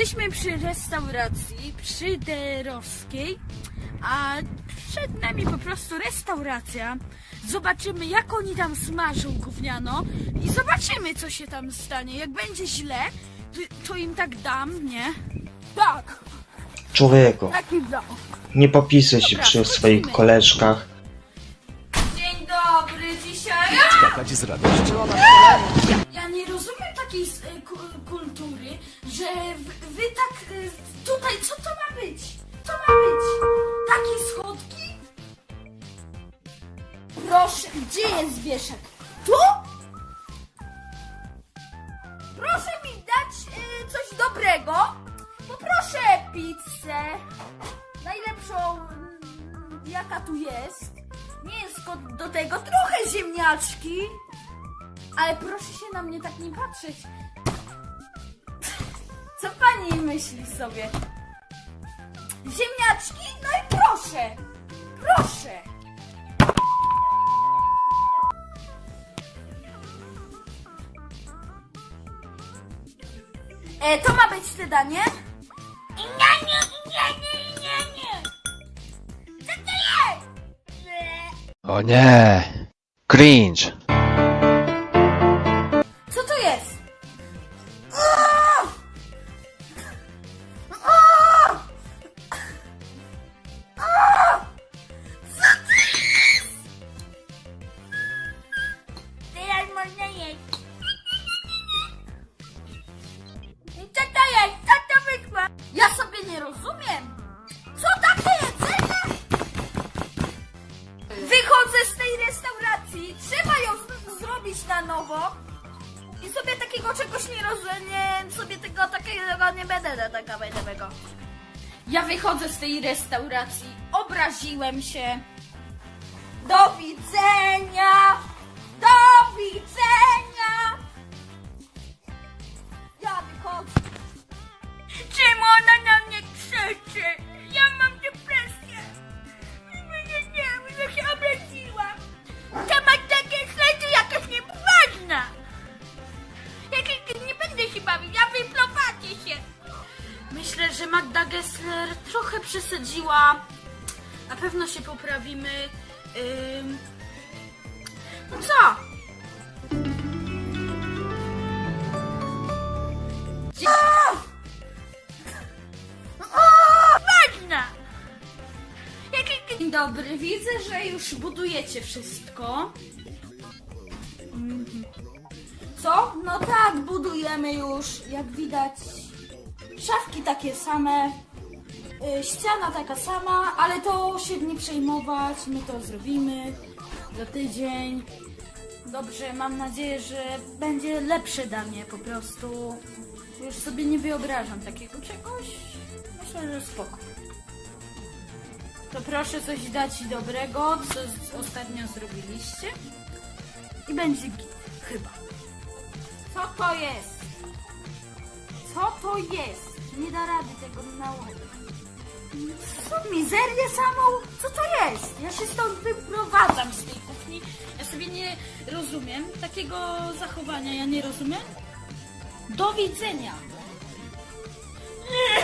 Jesteśmy przy restauracji przy Derowskiej, a przed nami po prostu restauracja. Zobaczymy, jak oni tam smażą gówniano i zobaczymy, co się tam stanie. Jak będzie źle, to, to im tak dam, nie? Tak, Człowieku, tak im dam. nie popisuj się Dobra, przy wchodzimy. swoich koleżkach. Dzisiaj... Skakać z radością. Ja nie rozumiem takiej e, ku- kultury, że wy, wy tak e, tutaj, co to ma być? Co ma być? Takie schodki? Proszę, gdzie jest wieszak? Tu? Proszę mi dać e, coś dobrego. Poproszę pizzę. Najlepszą, mm, jaka tu jest. Nie jest ko- do tego trochę ziemniaczki. Ale proszę się na mnie tak nie patrzeć. Co pani myśli sobie? Ziemniaczki? No i proszę! Proszę! E, to ma być te danie? O nie! Cringe! Co to jest? Zrobić na nowo. I sobie takiego czegoś nie rozumiem, sobie tego takiego nie będę tego Ja wychodzę z tej restauracji, obraziłem się. Do widzenia! Myślę, że Magda Gessler trochę przesadziła. Na pewno się poprawimy. Ym... No co? Dzień dobry, widzę, że już budujecie wszystko. Co? No tak, budujemy już, jak widać. Szafki takie same, y, ściana taka sama, ale to się nie przejmować, my to zrobimy za tydzień. Dobrze, mam nadzieję, że będzie lepsze danie po prostu. Już sobie nie wyobrażam takiego czegoś. Myślę, że spoko. To proszę coś dać dobrego, co ostatnio zrobiliście. I będzie git, chyba. Co to jest? Co to jest? Nie da rady tego nałożyć. Co mizerię samą? Co to jest? Ja się stąd wyprowadzam z tej kuchni. Ja sobie nie rozumiem takiego zachowania. Ja nie rozumiem. Do widzenia. Nie.